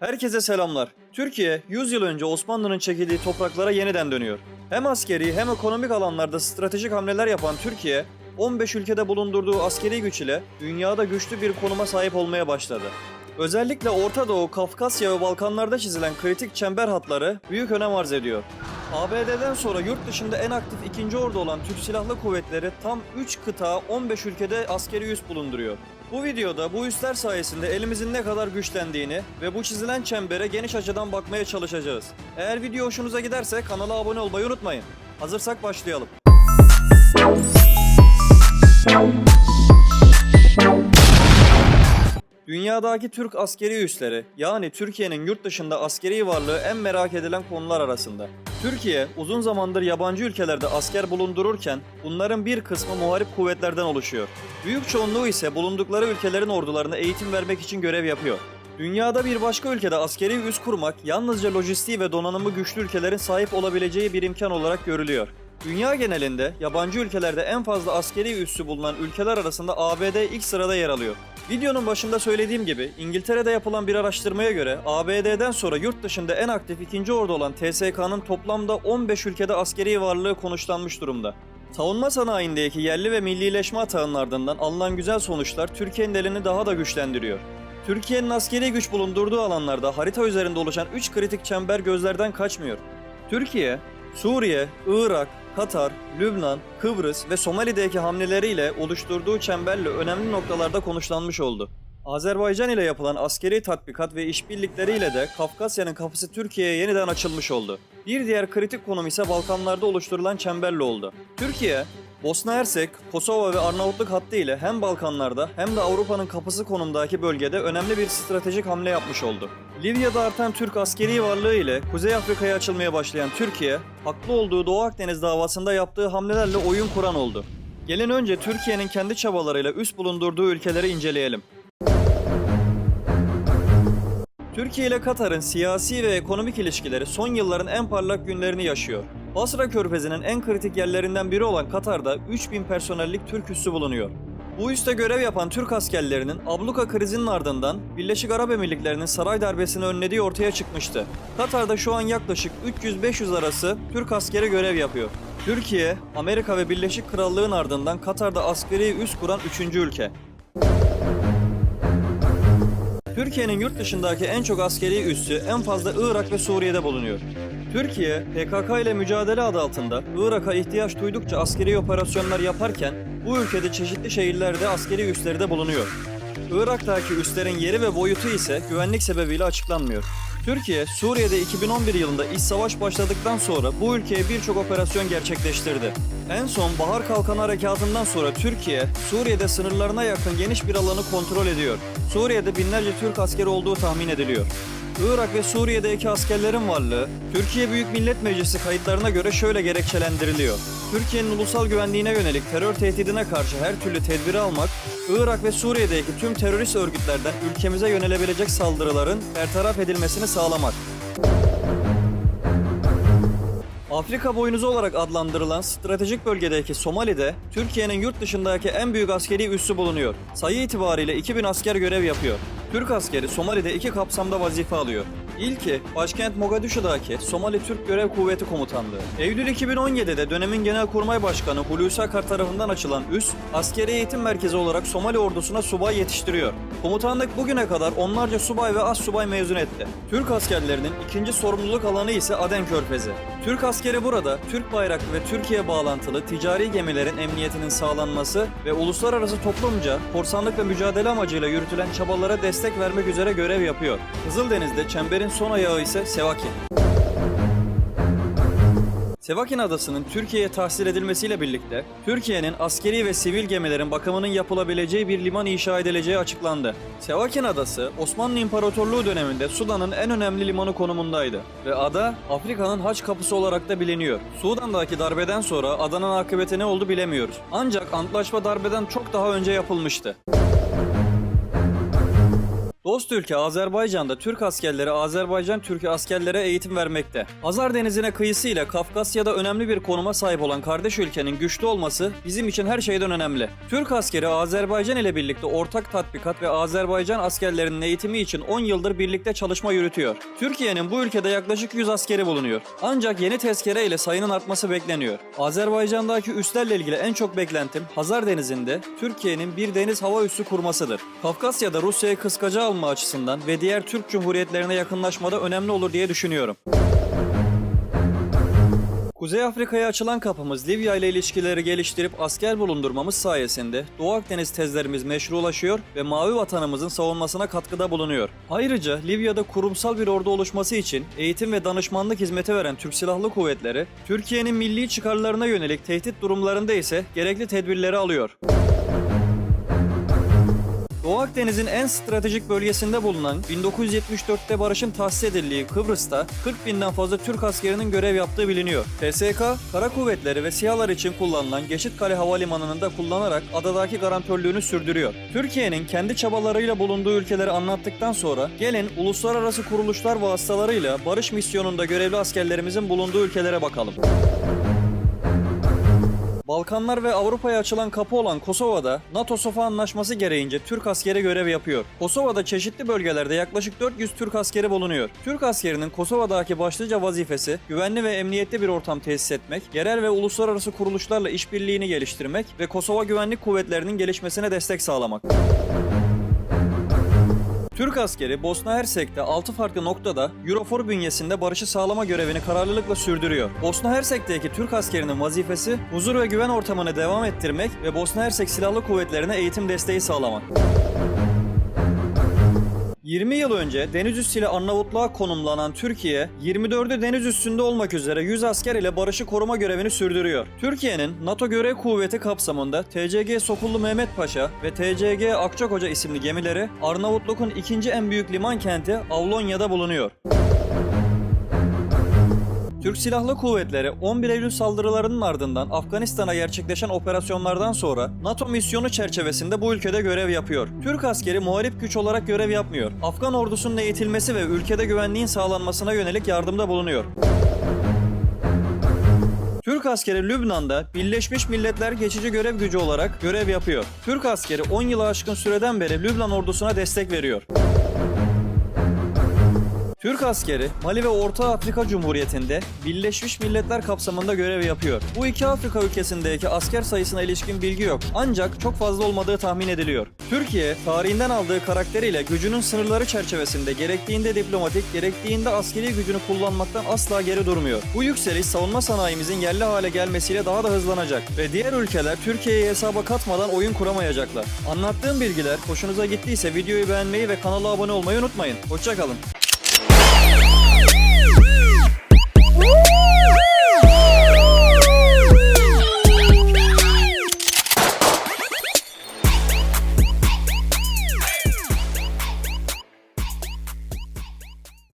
Herkese selamlar. Türkiye 100 yıl önce Osmanlı'nın çekildiği topraklara yeniden dönüyor. Hem askeri hem ekonomik alanlarda stratejik hamleler yapan Türkiye, 15 ülkede bulundurduğu askeri güç ile dünyada güçlü bir konuma sahip olmaya başladı. Özellikle Orta Doğu, Kafkasya ve Balkanlarda çizilen kritik çember hatları büyük önem arz ediyor. ABD'den sonra yurt dışında en aktif ikinci ordu olan Türk Silahlı Kuvvetleri tam 3 kıta 15 ülkede askeri üs bulunduruyor. Bu videoda bu üsler sayesinde elimizin ne kadar güçlendiğini ve bu çizilen çembere geniş açıdan bakmaya çalışacağız. Eğer video hoşunuza giderse kanala abone olmayı unutmayın. Hazırsak başlayalım. Dünyadaki Türk askeri üsleri yani Türkiye'nin yurt dışında askeri varlığı en merak edilen konular arasında. Türkiye uzun zamandır yabancı ülkelerde asker bulundururken bunların bir kısmı muharip kuvvetlerden oluşuyor. Büyük çoğunluğu ise bulundukları ülkelerin ordularına eğitim vermek için görev yapıyor. Dünyada bir başka ülkede askeri üs kurmak yalnızca lojistiği ve donanımı güçlü ülkelerin sahip olabileceği bir imkan olarak görülüyor. Dünya genelinde yabancı ülkelerde en fazla askeri üssü bulunan ülkeler arasında ABD ilk sırada yer alıyor. Videonun başında söylediğim gibi İngiltere'de yapılan bir araştırmaya göre ABD'den sonra yurt dışında en aktif ikinci ordu olan TSK'nın toplamda 15 ülkede askeri varlığı konuşlanmış durumda. Savunma sanayindeki yerli ve millileşme atağının ardından alınan güzel sonuçlar Türkiye'nin elini daha da güçlendiriyor. Türkiye'nin askeri güç bulundurduğu alanlarda harita üzerinde oluşan 3 kritik çember gözlerden kaçmıyor. Türkiye, Suriye, Irak, Katar, Lübnan, Kıbrıs ve Somali'deki hamleleriyle oluşturduğu çemberle önemli noktalarda konuşlanmış oldu. Azerbaycan ile yapılan askeri tatbikat ve işbirlikleriyle de Kafkasya'nın kapısı Türkiye'ye yeniden açılmış oldu. Bir diğer kritik konum ise Balkanlarda oluşturulan çemberle oldu. Türkiye, Bosna Hersek, Kosova ve Arnavutluk hattı ile hem Balkanlarda hem de Avrupa'nın kapısı konumdaki bölgede önemli bir stratejik hamle yapmış oldu. Libya'da artan Türk askeri varlığı ile Kuzey Afrika'ya açılmaya başlayan Türkiye, haklı olduğu Doğu Akdeniz davasında yaptığı hamlelerle oyun kuran oldu. Gelin önce Türkiye'nin kendi çabalarıyla üst bulundurduğu ülkeleri inceleyelim. Türkiye ile Katar'ın siyasi ve ekonomik ilişkileri son yılların en parlak günlerini yaşıyor. Basra Körfezi'nin en kritik yerlerinden biri olan Katar'da 3000 personellik Türk üssü bulunuyor. Bu üste görev yapan Türk askerlerinin abluka krizinin ardından Birleşik Arap Emirlikleri'nin saray darbesini önlediği ortaya çıkmıştı. Katar'da şu an yaklaşık 300-500 arası Türk askeri görev yapıyor. Türkiye, Amerika ve Birleşik Krallığın ardından Katar'da askeri üs kuran 3. ülke. Türkiye'nin yurt dışındaki en çok askeri üssü en fazla Irak ve Suriye'de bulunuyor. Türkiye, PKK ile mücadele adı altında Irak'a ihtiyaç duydukça askeri operasyonlar yaparken bu ülkede çeşitli şehirlerde askeri üsleri de bulunuyor. Irak'taki üslerin yeri ve boyutu ise güvenlik sebebiyle açıklanmıyor. Türkiye, Suriye'de 2011 yılında iç savaş başladıktan sonra bu ülkeye birçok operasyon gerçekleştirdi. En son Bahar Kalkanı Harekatı'ndan sonra Türkiye, Suriye'de sınırlarına yakın geniş bir alanı kontrol ediyor. Suriye'de binlerce Türk askeri olduğu tahmin ediliyor. Irak ve Suriye'deki askerlerin varlığı, Türkiye Büyük Millet Meclisi kayıtlarına göre şöyle gerekçelendiriliyor. Türkiye'nin ulusal güvenliğine yönelik terör tehdidine karşı her türlü tedbiri almak, Irak ve Suriye'deki tüm terörist örgütlerden ülkemize yönelebilecek saldırıların bertaraf edilmesini sağlamak. Afrika boynuzu olarak adlandırılan stratejik bölgedeki Somali'de Türkiye'nin yurt dışındaki en büyük askeri üssü bulunuyor. Sayı itibariyle 2000 asker görev yapıyor. Türk askeri Somali'de iki kapsamda vazife alıyor. İlki başkent Mogadishu'daki Somali Türk Görev Kuvveti Komutanlığı. Eylül 2017'de dönemin Genelkurmay Başkanı Hulusi Akar tarafından açılan üs, askeri eğitim merkezi olarak Somali ordusuna subay yetiştiriyor. Komutanlık bugüne kadar onlarca subay ve az subay mezun etti. Türk askerlerinin ikinci sorumluluk alanı ise Aden Körfezi. Türk askeri burada Türk bayraklı ve Türkiye bağlantılı ticari gemilerin emniyetinin sağlanması ve uluslararası toplumca korsanlık ve mücadele amacıyla yürütülen çabalara destek vermek üzere görev yapıyor. Kızıldeniz'de çemberin son ayağı ise Sevakin. Sevakin Adası'nın Türkiye'ye tahsil edilmesiyle birlikte Türkiye'nin askeri ve sivil gemilerin bakımının yapılabileceği bir liman inşa edileceği açıklandı. Sevakin Adası Osmanlı İmparatorluğu döneminde Sudan'ın en önemli limanı konumundaydı ve ada Afrika'nın haç kapısı olarak da biliniyor. Sudan'daki darbeden sonra adanın akıbeti ne oldu bilemiyoruz. Ancak antlaşma darbeden çok daha önce yapılmıştı. Dost ülke Azerbaycan'da Türk askerleri Azerbaycan Türk askerlere eğitim vermekte. Hazar Denizi'ne kıyısıyla Kafkasya'da önemli bir konuma sahip olan kardeş ülkenin güçlü olması bizim için her şeyden önemli. Türk askeri Azerbaycan ile birlikte ortak tatbikat ve Azerbaycan askerlerinin eğitimi için 10 yıldır birlikte çalışma yürütüyor. Türkiye'nin bu ülkede yaklaşık 100 askeri bulunuyor. Ancak yeni tezkere ile sayının artması bekleniyor. Azerbaycan'daki üslerle ilgili en çok beklentim Hazar Denizi'nde Türkiye'nin bir deniz hava üssü kurmasıdır. Kafkasya'da Rusya'yı kıskaca alma açısından ve diğer Türk cumhuriyetlerine yakınlaşmada önemli olur diye düşünüyorum. Kuzey Afrika'ya açılan kapımız Libya ile ilişkileri geliştirip asker bulundurmamız sayesinde Doğu Akdeniz tezlerimiz meşrulaşıyor ve mavi vatanımızın savunmasına katkıda bulunuyor. Ayrıca Libya'da kurumsal bir ordu oluşması için eğitim ve danışmanlık hizmeti veren Türk Silahlı Kuvvetleri, Türkiye'nin milli çıkarlarına yönelik tehdit durumlarında ise gerekli tedbirleri alıyor. Doğu Akdeniz'in en stratejik bölgesinde bulunan 1974'te barışın tahsis edildiği Kıbrıs'ta 40 binden fazla Türk askerinin görev yaptığı biliniyor. TSK, kara kuvvetleri ve SİHA'lar için kullanılan Geçitkale Havalimanı'nı da kullanarak adadaki garantörlüğünü sürdürüyor. Türkiye'nin kendi çabalarıyla bulunduğu ülkeleri anlattıktan sonra gelin uluslararası kuruluşlar vasıtalarıyla barış misyonunda görevli askerlerimizin bulunduğu ülkelere bakalım. Balkanlar ve Avrupa'ya açılan kapı olan Kosova'da NATO SOFA anlaşması gereğince Türk askeri görev yapıyor. Kosova'da çeşitli bölgelerde yaklaşık 400 Türk askeri bulunuyor. Türk askerinin Kosova'daki başlıca vazifesi güvenli ve emniyetli bir ortam tesis etmek, yerel ve uluslararası kuruluşlarla işbirliğini geliştirmek ve Kosova Güvenlik Kuvvetleri'nin gelişmesine destek sağlamak. Türk askeri Bosna Hersek'te 6 farklı noktada Eurofor bünyesinde barışı sağlama görevini kararlılıkla sürdürüyor. Bosna Hersek'teki Türk askerinin vazifesi huzur ve güven ortamını devam ettirmek ve Bosna Hersek Silahlı Kuvvetlerine eğitim desteği sağlamak. 20 yıl önce deniz üssüyle Arnavutluğa konumlanan Türkiye, 24'ü deniz üstünde olmak üzere 100 asker ile barışı koruma görevini sürdürüyor. Türkiye'nin NATO görev kuvveti kapsamında TCG Sokullu Mehmet Paşa ve TCG Akçakoca isimli gemileri Arnavutluk'un ikinci en büyük liman kenti Avlonya'da bulunuyor. Türk Silahlı Kuvvetleri 11 Eylül saldırılarının ardından Afganistan'a gerçekleşen operasyonlardan sonra NATO misyonu çerçevesinde bu ülkede görev yapıyor. Türk askeri muharip güç olarak görev yapmıyor. Afgan ordusunun eğitilmesi ve ülkede güvenliğin sağlanmasına yönelik yardımda bulunuyor. Türk askeri Lübnan'da Birleşmiş Milletler geçici görev gücü olarak görev yapıyor. Türk askeri 10 yılı aşkın süreden beri Lübnan ordusuna destek veriyor. Türk askeri Mali ve Orta Afrika Cumhuriyeti'nde Birleşmiş Milletler kapsamında görev yapıyor. Bu iki Afrika ülkesindeki asker sayısına ilişkin bilgi yok. Ancak çok fazla olmadığı tahmin ediliyor. Türkiye, tarihinden aldığı karakteriyle gücünün sınırları çerçevesinde gerektiğinde diplomatik, gerektiğinde askeri gücünü kullanmaktan asla geri durmuyor. Bu yükseliş savunma sanayimizin yerli hale gelmesiyle daha da hızlanacak ve diğer ülkeler Türkiye'yi hesaba katmadan oyun kuramayacaklar. Anlattığım bilgiler hoşunuza gittiyse videoyu beğenmeyi ve kanala abone olmayı unutmayın. Hoşçakalın.